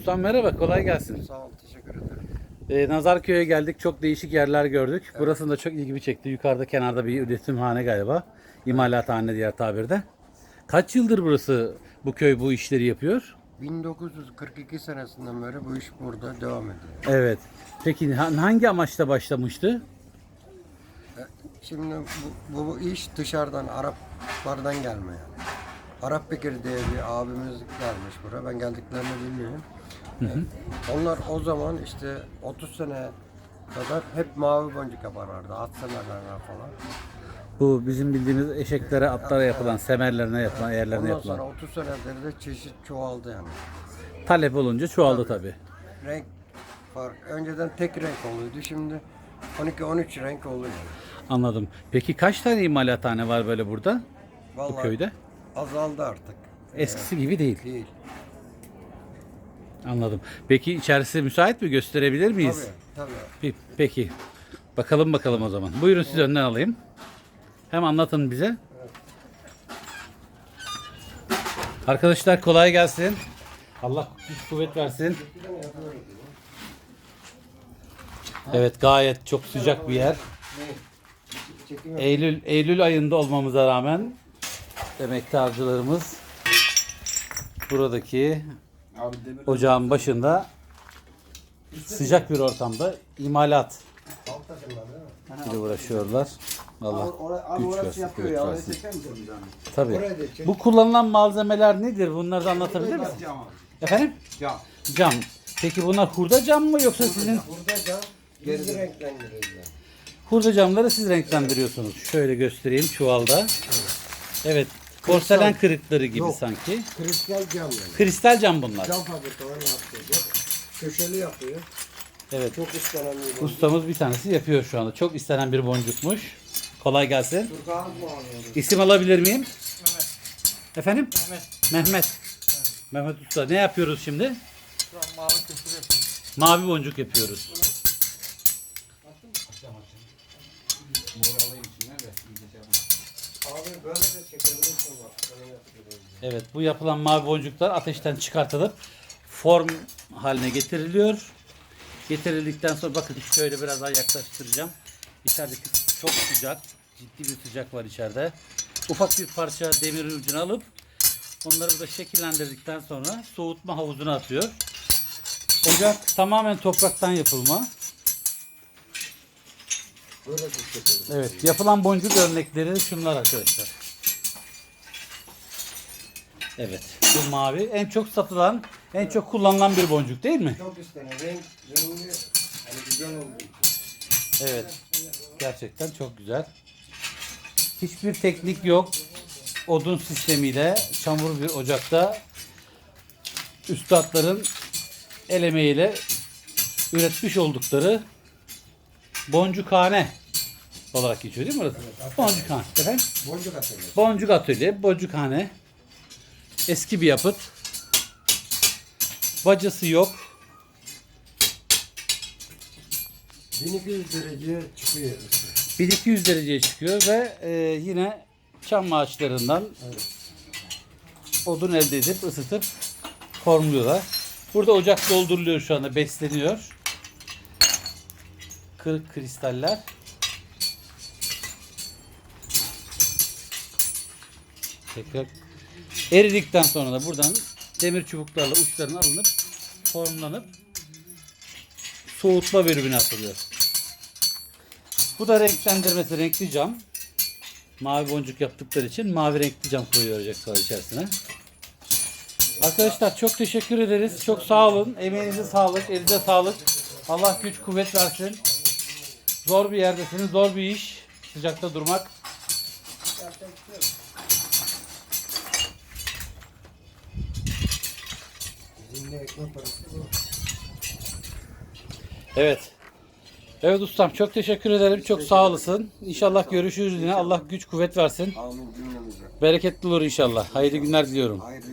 Ustam merhaba, kolay gelsin. Sağ ol, teşekkür ederim. Ee, Nazarköy'e geldik, çok değişik yerler gördük. Burasında çok ilgimi çekti. Yukarıda kenarda bir üretimhane galiba. İmalathane diğer tabirde. Kaç yıldır burası, bu köy bu işleri yapıyor? 1942 senesinden beri bu iş burada devam ediyor. Evet. Peki ha- hangi amaçla başlamıştı? Şimdi bu, bu, bu iş dışarıdan Araplardan gelme yani. Arap Bekir diye bir abimiz gelmiş buraya. Ben geldiklerini bilmiyorum. Onlar o zaman işte 30 sene kadar hep mavi boncuk yaparlardı. At semerlerine falan. Bu bizim bildiğimiz eşeklere, atlara yapılan, semerlerine yapılan, yerlerine Ondan yapılan. sonra 30 senedir de çeşit çoğaldı yani. Talep olunca çoğaldı tabii. Renk fark. Önceden tek renk oluyordu. Şimdi 12-13 renk oluyor. Anladım. Peki kaç tane imalathane var böyle burada? Bu Vallahi köyde? azaldı artık. Eskisi gibi değil. Değil. Anladım. Peki içerisi müsait mi? Gösterebilir miyiz? Tabii tabii. Pe- Peki. Bakalım bakalım o zaman. Buyurun siz önden alayım. Hem anlatın bize. Arkadaşlar kolay gelsin. Allah güç kuvvet versin. Evet gayet çok sıcak bir yer. Eylül Eylül ayında olmamıza rağmen emektarcılarımız buradaki ocağın başında sıcak bir ortamda imalat ile uğraşıyorlar. Allah Abi güç orası versin, yapıyor kuvvet versin. Tabii. Bu kullanılan malzemeler nedir? Bunları da anlatabilir misin? Cam abi. Efendim? Cam. Cam. Peki bunlar hurda cam mı yoksa sizin Burada da gizli renklendiriyorlar. hurda camları siz renklendiriyorsunuz? Şöyle göstereyim çuvalda. Evet. Porselen kırıkları gibi Yok. sanki. Kristal cam yani. Kristal cam bunlar. Cam fabrikaları yapıyor. Köşeli yapıyor. Evet. Çok istenen bir boncuk. Ustamız bir tanesi yapıyor şu anda. Çok istenen bir boncukmuş. Kolay gelsin. Turkuaz mı alıyoruz? İsim alabilir miyim? Efendim? Mehmet. Mehmet. Mehmet Usta. Ne yapıyoruz şimdi? mavi köşede yapıyoruz. Mavi boncuk yapıyoruz. Evet bu yapılan mavi boncuklar ateşten çıkartılıp form haline getiriliyor. Getirildikten sonra bakın şöyle biraz daha yaklaştıracağım. İçerideki çok sıcak. Ciddi bir sıcak var içeride. Ufak bir parça demirin ucunu alıp onları burada şekillendirdikten sonra soğutma havuzuna atıyor. Ocak tamamen topraktan yapılma. Çekebilirsin. Evet yapılan boncuk örnekleri şunlar arkadaşlar. Evet bu mavi en çok satılan en çok kullanılan bir boncuk değil mi? Çok istenen. Renk, rengi hani güzel oldu. Evet. Gerçekten çok güzel. Hiçbir teknik yok. Odun sistemiyle çamur bir ocakta üstadların el emeğiyle üretmiş oldukları boncukhane olarak geçiyor değil mi orası? Boncukhane. Efendim? Boncuk atıyoruz. Boncuk atölye, boncukhane. Eski bir yapıt. Bacası yok. 1200 dereceye çıkıyor. 1200 dereceye çıkıyor ve e, yine çam ağaçlarından odun elde edip ısıtıp formluyorlar. Burada ocak dolduruluyor şu anda besleniyor. Kırık kristaller. Tekrar eridikten sonra da buradan demir çubuklarla uçların alınıp formlanıp soğutma bölümüne atılıyor. Bu da renklendirmesi renkli cam. Mavi boncuk yaptıkları için mavi renkli cam koyuyor ocaklar içerisine. Arkadaşlar çok teşekkür ederiz. Çok sağ olun. Emeğinize sağlık, elinize sağlık. Allah güç kuvvet versin. Zor bir yerdesiniz, zor bir iş. Sıcakta durmak. Bizimle ekmek parası bu. Evet. Evet ustam çok teşekkür ederim. Çok sağ olasın. İnşallah görüşürüz yine. Allah güç kuvvet versin. Amin cümlemize. Bereketli olur inşallah. Hayırlı günler diliyorum. Hayırlı.